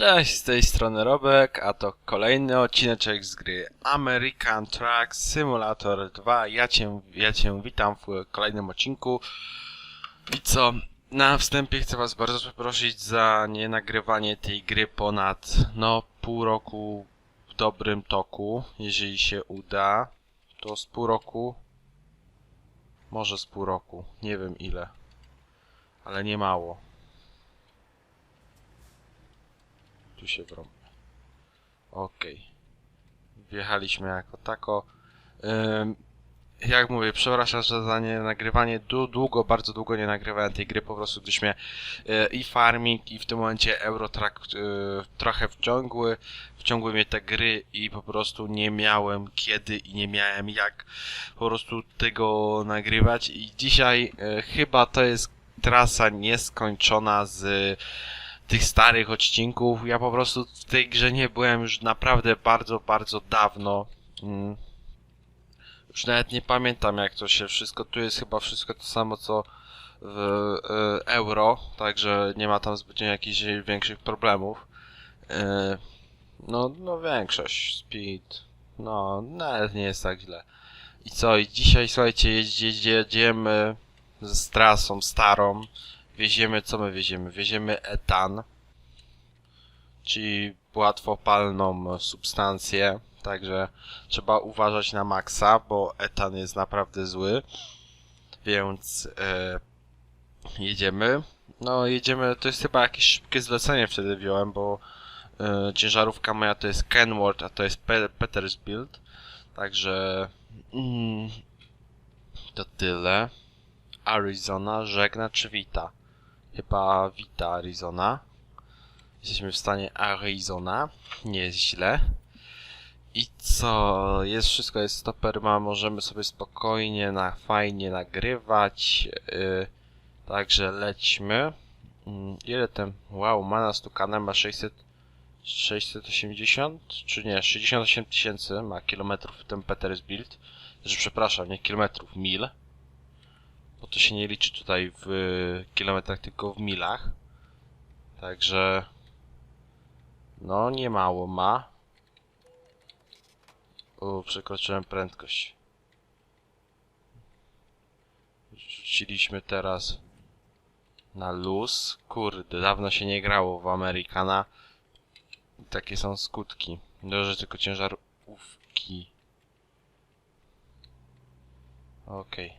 Cześć, z tej strony Robek, a to kolejny odcineczek z gry American Truck Simulator 2. Ja cię, ja cię witam w kolejnym odcinku. I co? Na wstępie chcę was bardzo przeprosić za nie nagrywanie tej gry ponad, no, pół roku w dobrym toku. Jeżeli się uda, to z pół roku, może z pół roku, nie wiem ile, ale nie mało. Tu się wrąbę. Okej. Wjechaliśmy jako tako. Ym, jak mówię, przepraszam że za nie nagrywanie. Długo, bardzo długo nie nagrywałem tej gry, po prostu gdyż mnie y, i farming, i w tym momencie Eurotrack y, trochę wciągły. Wciągły mnie te gry i po prostu nie miałem kiedy i nie miałem jak po prostu tego nagrywać. I dzisiaj y, chyba to jest trasa nieskończona z tych starych odcinków. Ja po prostu w tej grze nie byłem już naprawdę bardzo, bardzo dawno. Mm. Już nawet nie pamiętam jak to się wszystko, tu jest chyba wszystko to samo co w e, euro, także nie ma tam zbytnio jakichś większych problemów. E, no, no większość, speed, no nawet nie jest tak źle. I co, i dzisiaj słuchajcie, jedziemy z trasą starą, wieziemy, co my wieziemy? Wieziemy etan, czyli łatwopalną substancję, także trzeba uważać na maksa, bo etan jest naprawdę zły, więc e, jedziemy. No jedziemy, to jest chyba jakieś szybkie zlecenie wtedy wziąłem, bo e, ciężarówka moja to jest Kenworth, a to jest Pe Petersbilt, także mm, to tyle. Arizona żegna czy wita? Chyba wita Arizona. Jesteśmy w stanie Arizona. Nie jest źle. I co? Jest wszystko, jest stoper, ma, możemy sobie spokojnie, na fajnie nagrywać. Yy, także lećmy. Mm, ile ten? Wow, ma nas tu kanał, ma 600. 680? Czy nie? 68 tysięcy ma kilometrów ten Petersbilt. Znaczy, przepraszam, nie kilometrów, mil bo to się nie liczy tutaj w kilometrach, tylko w milach. Także no nie mało ma. U, przekroczyłem prędkość. Rzuciliśmy teraz na luz. Kurde, dawno się nie grało w Amerykana. Takie są skutki. Dobrze, tylko ciężarówki. Okej.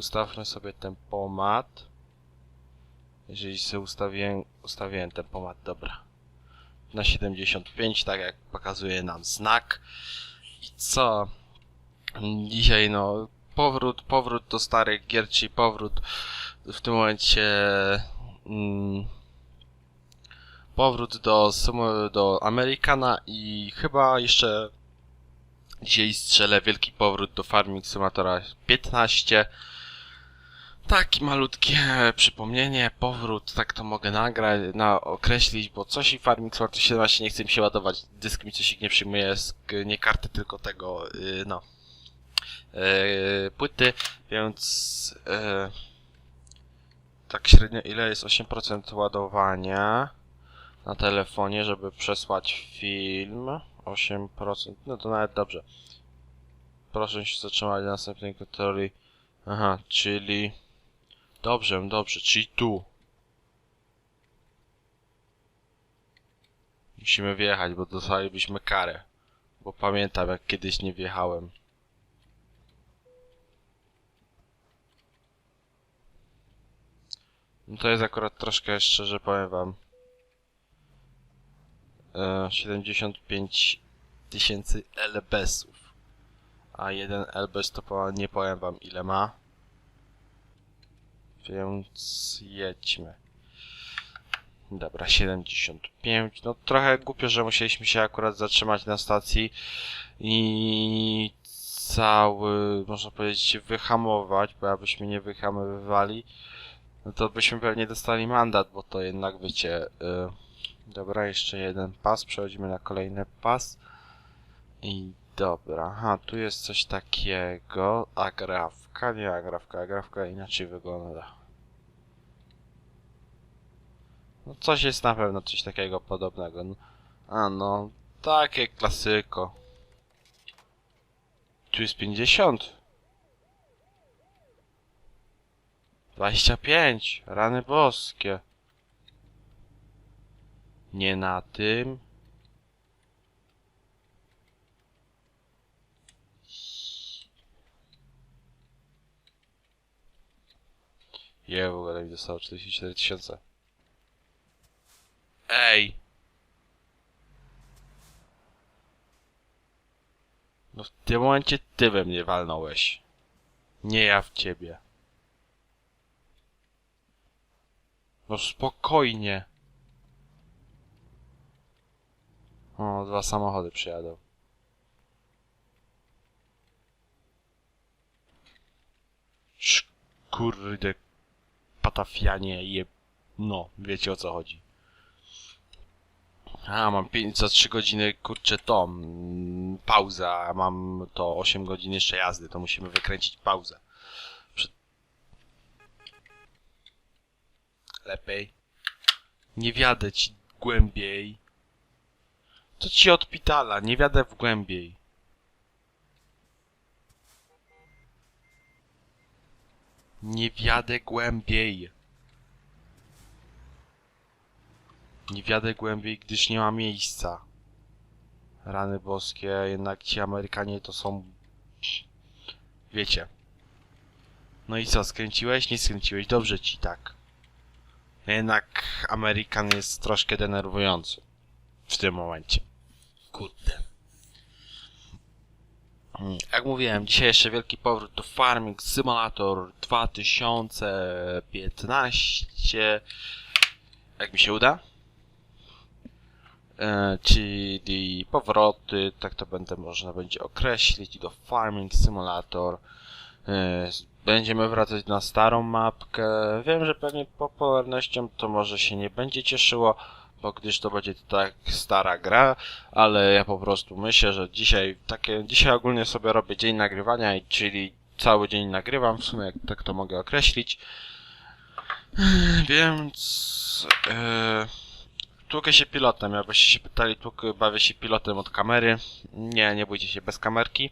Ustawmy sobie tempomat. Jeżeli sobie ustawiłem, ustawiłem tempomat, dobra. Na 75, tak jak pokazuje nam znak. I co? Dzisiaj no, powrót, powrót do starych gier, czyli powrót w tym momencie... Mm, powrót do, do Amerykana i chyba jeszcze dzisiaj strzelę wielki powrót do Farming Simulatora 15. Takie malutkie przypomnienie, powrót, tak to mogę nagrać, na, określić, bo coś i Farming Simulator 17 nie chce mi się ładować, dysk mi coś nie przyjmuje, nie karty, tylko tego, yy, no, yy, płyty, więc yy, tak średnio ile jest 8% ładowania na telefonie, żeby przesłać film, 8%, no to nawet dobrze. Proszę się zatrzymać na następnej kategorii. Aha, czyli... Dobrze, dobrze, czyli tu. Musimy wjechać, bo dostalibyśmy karę. Bo pamiętam, jak kiedyś nie wjechałem. No to jest akurat troszkę, szczerze powiem wam. E, 75 tysięcy LBS-ów. A jeden LBS to nie powiem wam ile ma. Więc jedźmy. Dobra, 75. No trochę głupio, że musieliśmy się akurat zatrzymać na stacji i cały, można powiedzieć, wyhamować, bo jakbyśmy nie wyhamowywali, no to byśmy pewnie dostali mandat, bo to jednak wiecie. Y dobra, jeszcze jeden pas, przechodzimy na kolejny pas. I dobra, aha, tu jest coś takiego. Agrafka, nie agrafka, agrafka inaczej wygląda. No coś jest na pewno coś takiego podobnego. No, a no, takie klasyko. Tu jest 50. 25. Rany boskie. Nie na tym. Je, w ogóle mi zostało 44 tysiące. Ej! No w tym momencie ty we mnie walnąłeś. Nie ja w ciebie. No spokojnie. O, dwa samochody przyjadą. Kurde, patafianie je... No, wiecie o co chodzi. A, mam 5 za 3 godziny, kurczę, to, mm, pauza, mam to 8 godzin jeszcze jazdy, to musimy wykręcić pauzę. Przed... Lepiej. Nie wiadę ci głębiej. To ci odpitala, nie wiadę w głębiej. Nie wiadę głębiej. Nie wiadę głębiej, gdyż nie ma miejsca. Rany boskie, jednak ci Amerykanie to są... Wiecie. No i co, skręciłeś? Nie skręciłeś. Dobrze ci tak. Jednak Amerykan jest troszkę denerwujący. W tym momencie. Kurde. Jak mówiłem, dzisiaj jeszcze wielki powrót do Farming Simulator 2015. Jak mi się uda? E, czyli powroty, tak to będę można będzie określić, do Farming Simulator. E, Będziemy wracać na starą mapkę. Wiem, że pewnie popularnością to może się nie będzie cieszyło, bo gdyż to będzie tak stara gra, ale ja po prostu myślę, że dzisiaj takie, dzisiaj ogólnie sobie robię dzień nagrywania, czyli cały dzień nagrywam, w sumie jak tak to mogę określić. Więc e, tłukę się pilotem, jakbyście się pytali, tłukę, bawię się pilotem od kamery. Nie, nie bójcie się bez kamerki,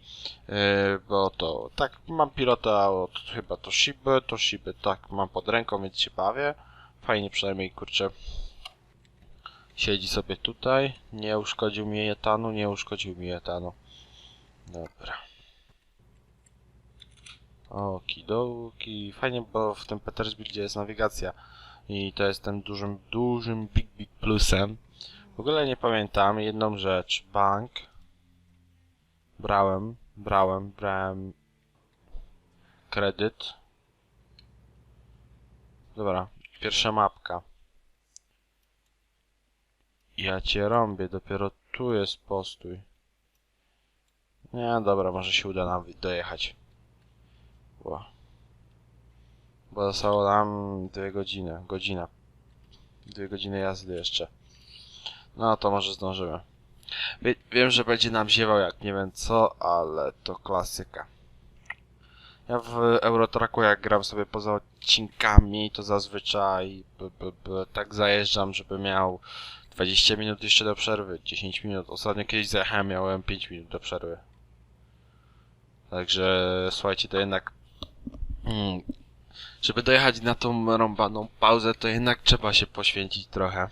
e, bo to tak, mam pilota od chyba Toshiby, Toshiby tak mam pod ręką, więc się bawię. Fajnie przynajmniej, kurczę, Siedzi sobie tutaj. Nie uszkodził mi etanu, nie uszkodził mi etanu. Dobra. Okidoki. Fajnie, bo w tym Petersburgie jest nawigacja. I to jest tym dużym, dużym, big, big plusem. W ogóle nie pamiętam jedną rzecz. Bank. Brałem, brałem, brałem kredyt. Dobra, pierwsza mapka. Ja cię rąbię, dopiero tu jest postój. Nie, dobra, może się uda nam dojechać. Ło. Bo zostało nam dwie godziny, godzina. Dwie godziny jazdy jeszcze. No to może zdążymy. Wie, wiem, że będzie nam ziewał jak nie wiem co, ale to klasyka. Ja w Eurotraku jak gram sobie poza odcinkami, to zazwyczaj b, b, b, tak zajeżdżam, żeby miał 20 minut jeszcze do przerwy, 10 minut. Ostatnio kiedyś zajechałem, miałem 5 minut do przerwy. Także słuchajcie, to jednak. Mm, żeby dojechać na tą rąbaną pauzę, to jednak trzeba się poświęcić trochę.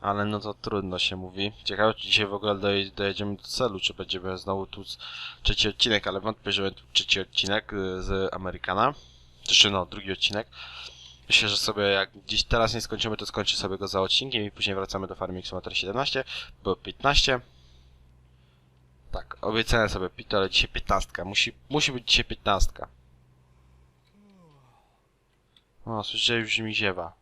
Ale no to trudno się mówi. Ciekawe, czy dzisiaj w ogóle doj dojedziemy do celu, czy będziemy znowu tu trzeci odcinek, ale wątpię, że będzie trzeci odcinek y, z Amerykana. Czy no, drugi odcinek. Myślę, że sobie jak gdzieś teraz nie skończymy, to skończę sobie go za odcinkiem i później wracamy do Farming Simulator 17, bo 15. Tak, obiecałem sobie ale dzisiaj 15. Musi, musi być dzisiaj 15. O, słyszę, już mi ziewa.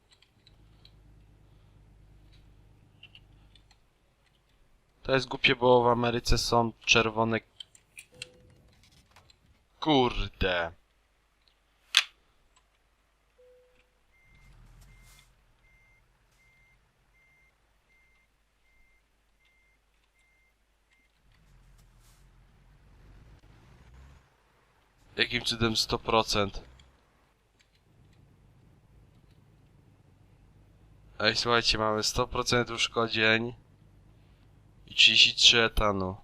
To jest głupie, bo w Ameryce są czerwone... Kurde. Cudem 100%? Ej, słuchajcie, mamy 100% uszkodzeń i 33 etanu.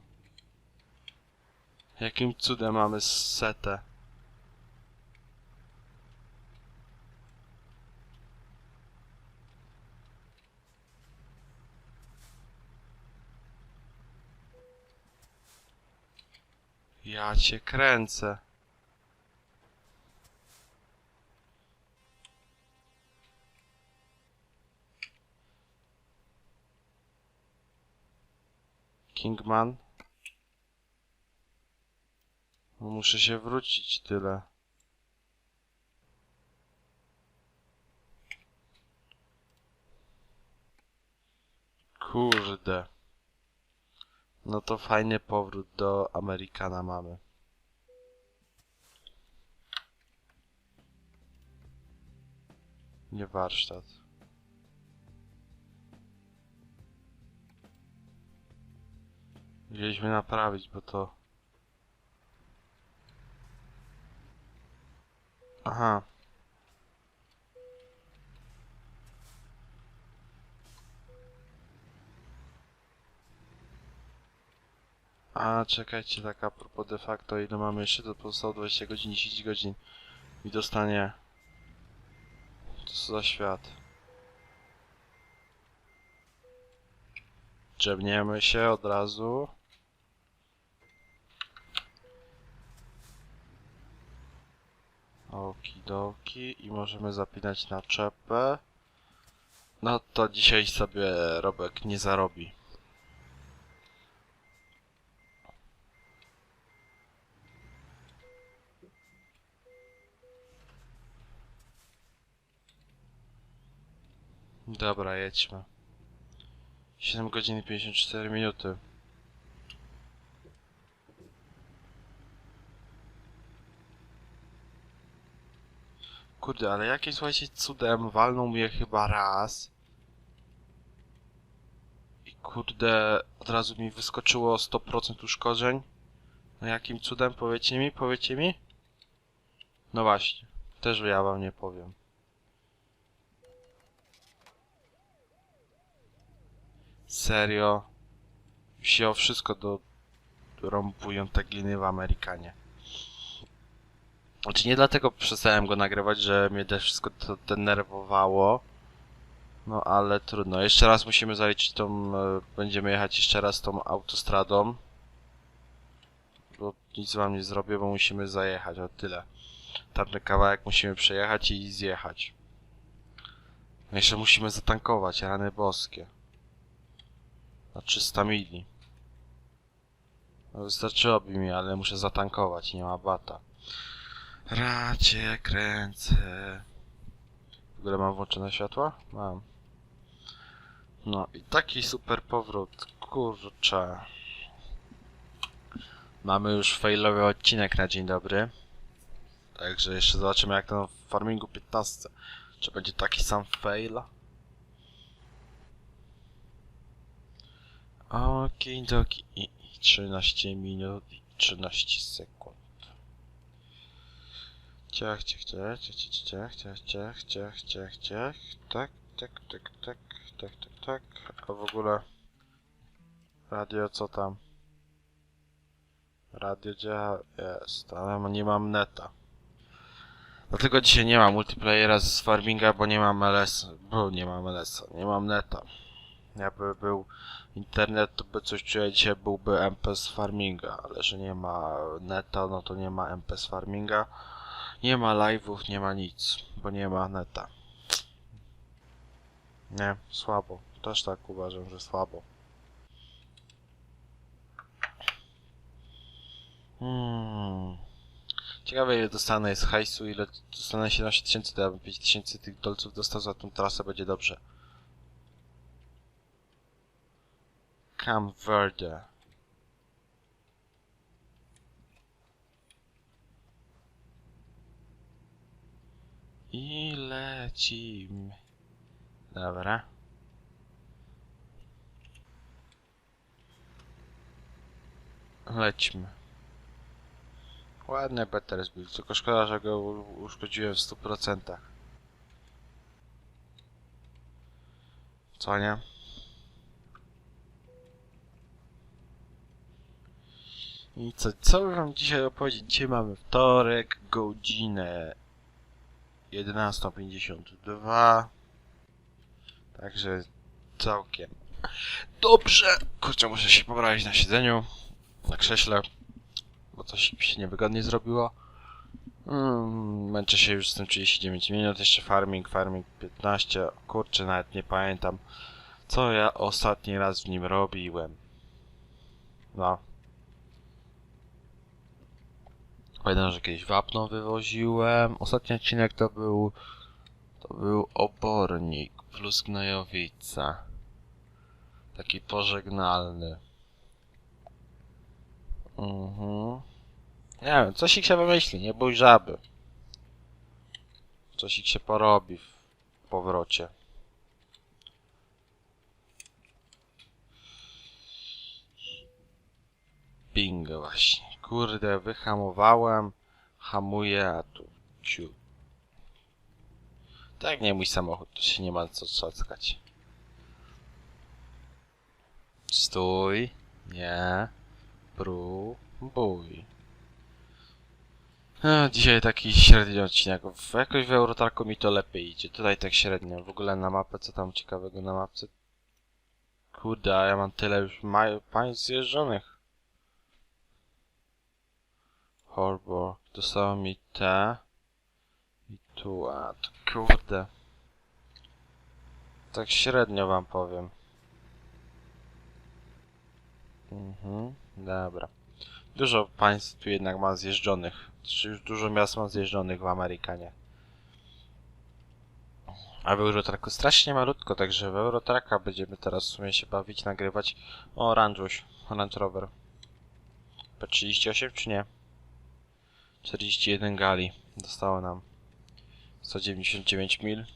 Jakim cudem mamy setę? Ja cię kręcę. Kingman? No muszę się wrócić tyle. Kurde. No to fajny powrót do Amerykana mamy. Nie warsztat. Mieliśmy naprawić, bo to... Aha. A, czekajcie, tak a propos de facto, ile mamy jeszcze? To pozostało 20 godzin, 10 godzin. I dostanie... Co za świat. Drzemniemy się od razu. Okidoki i możemy zapinać na czepę. No to dzisiaj sobie Robek nie zarobi. Dobra, jedźmy. 7 godzin i 54 minuty. Kurde, ale jakimś słuchajcie cudem walnął mnie chyba raz. I kurde, od razu mi wyskoczyło 100% uszkodzeń. No jakim cudem, powiecie mi, powiecie mi? No właśnie, też ja wam nie powiem. Serio? Wziął wszystko do rąbują te gliny w Amerykanie. Znaczy nie dlatego przestałem go nagrywać, że mnie też wszystko to denerwowało. No ale trudno. Jeszcze raz musimy zaliczyć tą... e, Będziemy jechać jeszcze raz tą autostradą. Bo nic wam nie zrobię, bo musimy zajechać, o tyle. Tamten kawałek musimy przejechać i zjechać. No jeszcze musimy zatankować, rany boskie. Na 300 mili. No wystarczyłoby mi, ale muszę zatankować, nie ma bata. Racie kręcę. W ogóle mam włączone światła? Mam. No i taki super powrót. Kurczę. Mamy już failowy odcinek na dzień dobry. Także jeszcze zobaczymy jak to w Farmingu 15. Czy będzie taki sam fail? Okidoki. I 13 minut i 13 sekund. Ciach, ciach, ciach, ciach, ciach, ciach, ciach, ciach, ciach, ciach, tak, tak, tak, tak, tak, tak, tak. A w ogóle radio co tam? Radio działa, jest, ale nie mam neta. Dlatego dzisiaj nie ma multiplayera z Farminga, bo nie mam LS, bo nie mam LS, nie mam neta. Jakby był internet, to by coś czuję, dzisiaj byłby MP z Farminga, ale że nie ma neta, no to nie ma MP z Farminga. Nie ma live'ów, nie ma nic, bo nie ma neta. Nie, słabo. Też tak uważam, że słabo. Hmm. Ciekawe ile dostanę z hajsu, ile dostanę 17 tysięcy, to ja bym 5 tysięcy tych dolców dostał za tą trasę, będzie dobrze. Camp Verde. I lecimy. Dobra. Lećmy. Ładny Petersburg, tylko szkoda, że go uszkodziłem w 100%. Co nie? I co, co wam dzisiaj opowiedzieć? Dzisiaj mamy wtorek, godzinę 11.52 Także całkiem dobrze. Kurczę, muszę się poprawić na siedzeniu, na krześle, bo coś mi się niewygodnie zrobiło. Mm, męczę się już z tym 39 minut, jeszcze farming, farming 15. Kurczę, nawet nie pamiętam, co ja ostatni raz w nim robiłem. No. Pamiętam, że kiedyś wapno wywoziłem. Ostatni odcinek to był... To był obornik plus gnojowica. Taki pożegnalny. Mhm. Nie wiem, coś ich się wymyśli, nie bój żaby. Coś ich się porobi w powrocie. Bingo właśnie. Kurde, wyhamowałem. Hamuję, a tu ciu. Tak nie mój samochód, tu się nie ma co trzaskać. Stój. Nie. Próbuj. A, dzisiaj taki średni odcinek. Jakoś w Eurotarku mi to lepiej idzie. Tutaj tak średnio. W ogóle na mapę, co tam ciekawego na mapce? Kurde, ja mam tyle już maj- państw zjeżdżonych. Harbor. Dostało mi te. I tu, a to kurde. Tak średnio wam powiem. Mhm, dobra. Dużo państw tu jednak ma zjeżdżonych. Czy już dużo miast ma zjeżdżonych w Amerykanie. A w Eurotraku strasznie malutko, także w Eurotraka będziemy teraz w sumie się bawić, nagrywać. O, Range Rover. P38 czy nie? 41 gali. Dostało nam 199 mil.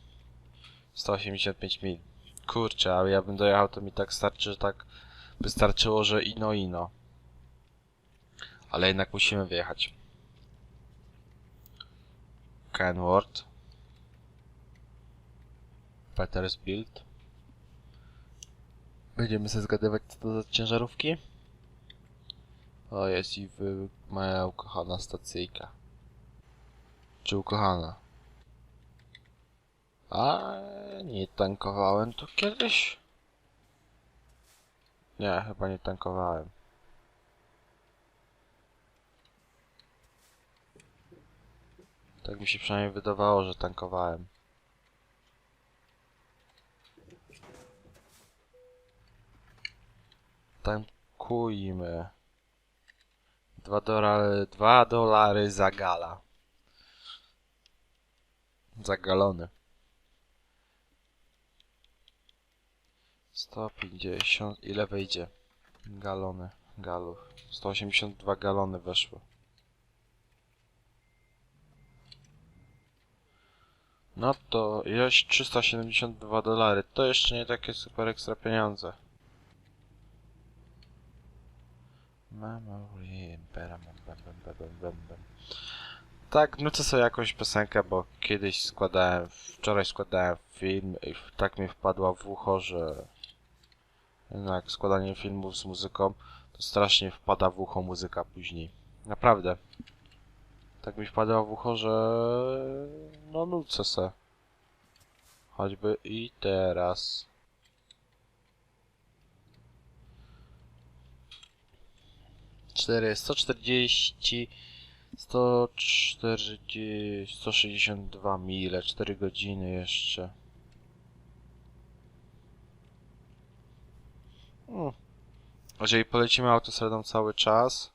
185 mil. Kurczę, ale ja bym dojechał, to mi tak starczy, że tak wystarczyło, że ino ino. Ale jednak musimy wyjechać. Kenworth. Petersfield. Będziemy sobie zgadywać co za ciężarówki? O, jest i wy... moja ukochana stacyjka. Czy ukochana? A nie tankowałem tu kiedyś? Nie, chyba nie tankowałem. Tak mi się przynajmniej wydawało, że tankowałem. Tankujmy. Dwa dolary, dwa dolary za gala. Za galony. 150, ile wejdzie? Galony, galów. 182 galony weszło. No to ilość 372 dolary. To jeszcze nie takie super ekstra pieniądze. Memory. Tak, nucę sobie jakąś piosenkę, bo kiedyś składałem, wczoraj składałem film i tak mi wpadła w ucho, że jednak składanie filmów z muzyką to strasznie wpada w ucho muzyka później. Naprawdę. Tak mi wpadła w ucho, że no nucę se. Choćby i teraz. Cztery, 140, 140, 162 mile, 4 godziny jeszcze. Hmm. Jeżeli polecimy autostradą cały czas.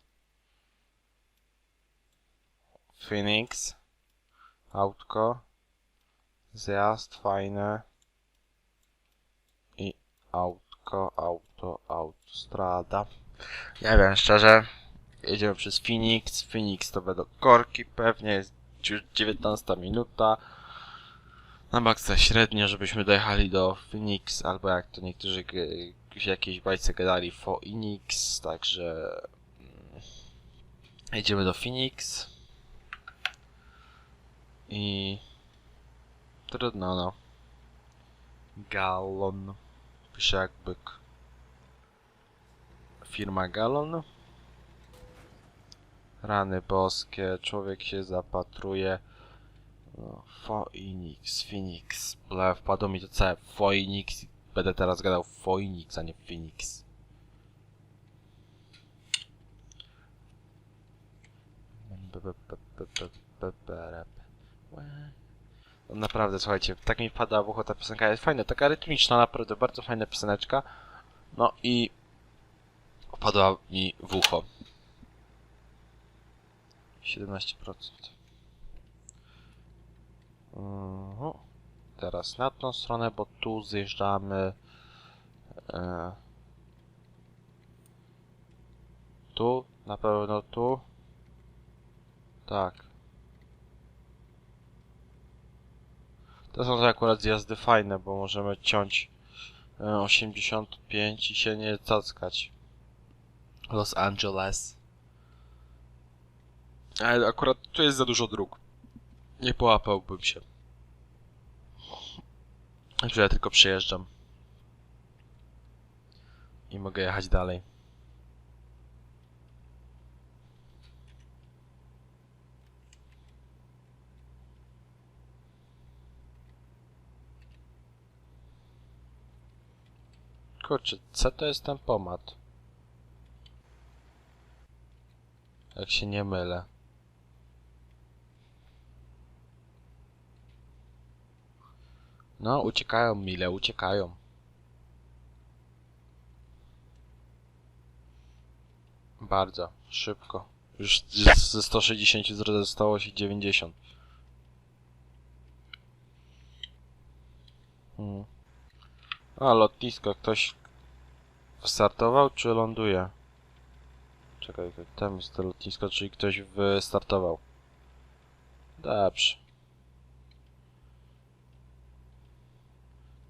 Phoenix. Autko. Zjazd fajne. I autko, auto, autostrada. Nie wiem, szczerze. Jedziemy przez Phoenix. Phoenix to będą korki pewnie. Jest już 19 minuta. Na maksa średnio, żebyśmy dojechali do Phoenix, albo jak to niektórzy w jakiejś bajce gadali Phoenix, także mm, jedziemy do Phoenix i trudno no. Gallon. Pisze jak byk. Firma Galon. Rany boskie, człowiek się zapatruje. No, Phoenix, Phoenix. Ble, wpadło mi to całe Phoenix. Będę teraz gadał Phoenix, a nie Phoenix. No Naprawdę, słuchajcie, tak mi wpada w ucho ta piosenka, jest fajna, taka rytmiczna, naprawdę bardzo fajna pioseneczka. No i wpadła mi w ucho. 17%. Mhm. Teraz na tą stronę, bo tu zjeżdżamy. E, tu, na pewno tu. Tak. To są akurat zjazdy fajne, bo możemy ciąć e, 85 i się nie cackać. Los Angeles. Ale akurat tu jest za dużo dróg. Nie połapałbym się. Także ja tylko przejeżdżam. I mogę jechać dalej. Kurczę, co to jest tempomat? Jak się nie mylę. No, uciekają mile, uciekają. Bardzo, szybko. Już ze 160 zostało się 90. Hmm. A, lotnisko. Ktoś startował, czy ląduje? Czekaj, tam jest to lotnisko, czyli ktoś wystartował. Dobrze.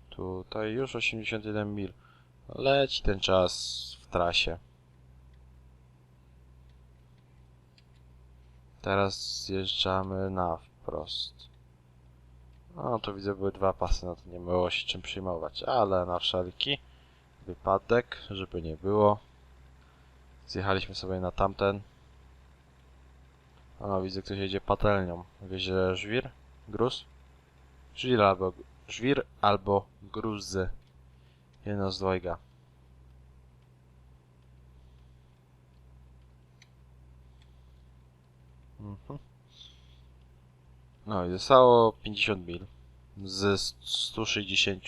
Tutaj już 81 mil. Leci ten czas w trasie. Teraz zjeżdżamy na wprost. No to widzę były dwa pasy, no to nie było się czym przyjmować, ale na wszelki wypadek, żeby nie było. Zjechaliśmy sobie na tamten. O, widzę ktoś jedzie patelnią. Wiezie żwir? Gruz? Żwir albo, żwir albo gruzy. Jedno z dwojga. Mhm. No i zostało 50 mil ze 160.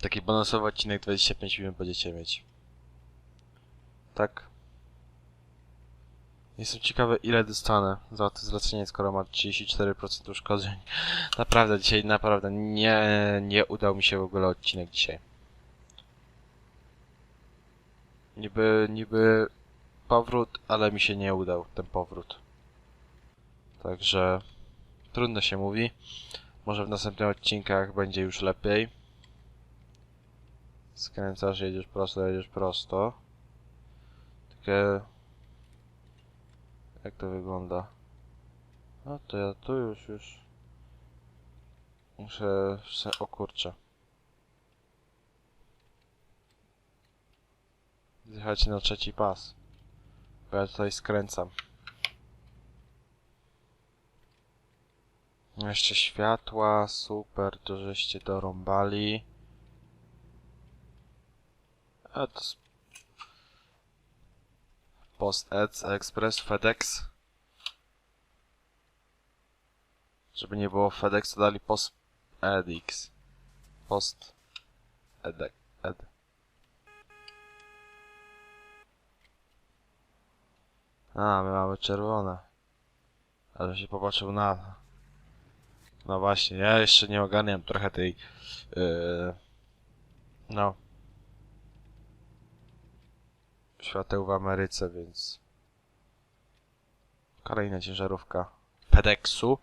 Taki bonusowy odcinek 25 minut będziecie mieć. Tak. Jestem ciekawy ile dostanę za to zlecenie, skoro ma 34% uszkodzeń. Naprawdę dzisiaj, naprawdę nie, nie udał mi się w ogóle odcinek dzisiaj. Niby, niby powrót, ale mi się nie udał ten powrót. Także trudno się mówi. Może w następnych odcinkach będzie już lepiej. Skręcasz, jedziesz prosto, jedziesz prosto. Takie... Jak to wygląda? No to ja tu już, już... Muszę... se- O kurczę. Zjechać na trzeci pas. Bo ja tutaj skręcam. Jeszcze światła, super, to żeście dorąbali. A to Post Eds, Express, FedEx. Żeby nie było FedEx, to dali Post EDX. Post Edek. Ed. A, my mamy czerwone. Ale się popatrzył na... No właśnie, ja jeszcze nie ogarniam trochę tej... Yy, no... Świateł w Ameryce, więc... Kolejna ciężarówka FedExu.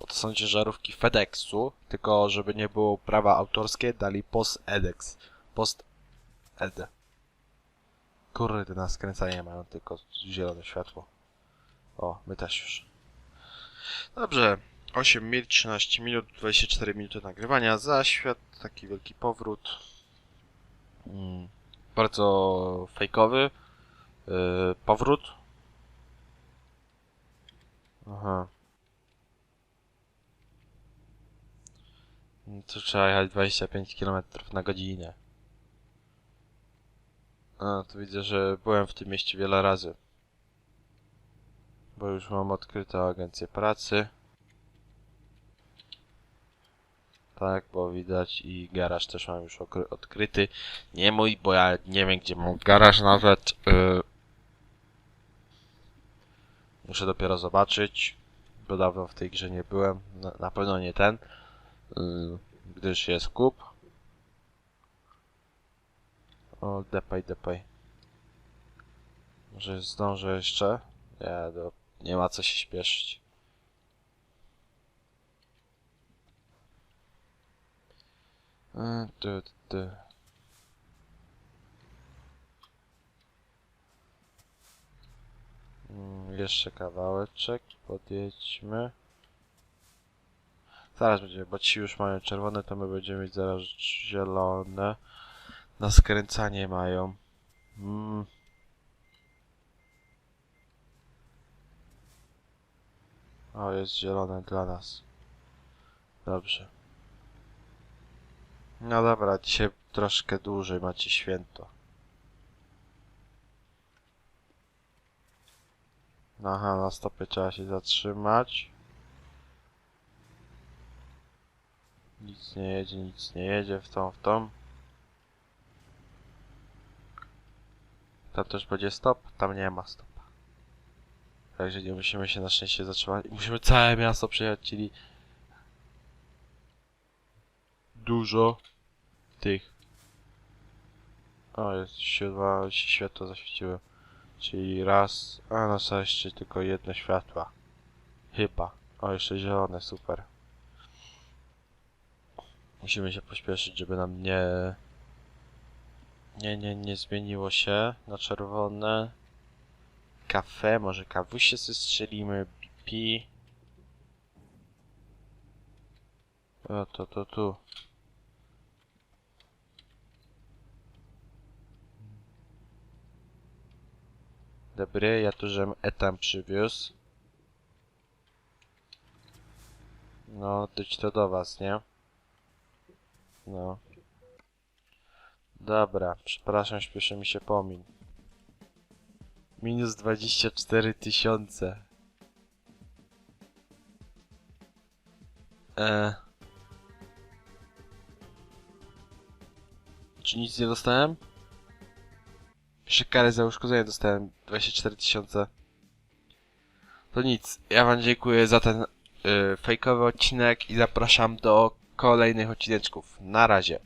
Bo to są ciężarówki FedExu, tylko żeby nie było prawa autorskie, dali Post Edex. Post Ed. Kurde, na skręcanie mają tylko zielone światło. O, my też już. Dobrze, 8 mil, 13 minut, 24 minuty nagrywania. Za świat taki wielki powrót. Mm, bardzo fejkowy. Yy, powrót. Aha. To trzeba jechać 25 km na godzinę. A, to widzę, że byłem w tym mieście wiele razy. Bo już mam odkrytą agencję pracy. Tak, bo widać i garaż też mam już odkryty. Nie mój, bo ja nie wiem gdzie mam garaż nawet. Yy. Muszę dopiero zobaczyć, bo dawno w tej grze nie byłem. Na, na pewno nie ten, yy, gdyż jest kup. O, depaj, depaj. Może zdążę jeszcze? Nie, do, nie ma co się śpieszyć. E, ty, ty, ty. Jeszcze kawałeczek, podjedźmy. Zaraz będziemy, bo ci już mają czerwone, to my będziemy mieć zaraz zielone. Na skręcanie mają. Mm. O, jest zielone dla nas. Dobrze. No dobra, dzisiaj troszkę dłużej macie święto. Aha, na stopie trzeba się zatrzymać. Nic nie jedzie, nic nie jedzie, w tą, w tą. Tam też będzie stop? Tam nie ma stopa. Także nie musimy się na szczęście zatrzymać. Musimy całe miasto przejechać, czyli dużo tych. O, jest się światło zaświeciły. Czyli raz, a na szczęście tylko jedno światła. Chyba. O, jeszcze zielone, super. Musimy się pośpieszyć, żeby nam nie... Nie, nie, nie zmieniło się na czerwone. Kafe, może kawusie zestrzelimy, BP. O, to, to, tu. Dobry, ja tu żem etam przywiózł. No, być to do was, nie? No. Dobra, przepraszam, śpieszy mi się pomin. Minus 24 tysiące. E. Czy nic nie dostałem? Jeszcze karę za uszkodzenie dostałem 24 tysiące. To nic, ja wam dziękuję za ten y, fejkowy odcinek i zapraszam do kolejnych odcineczków. Na razie.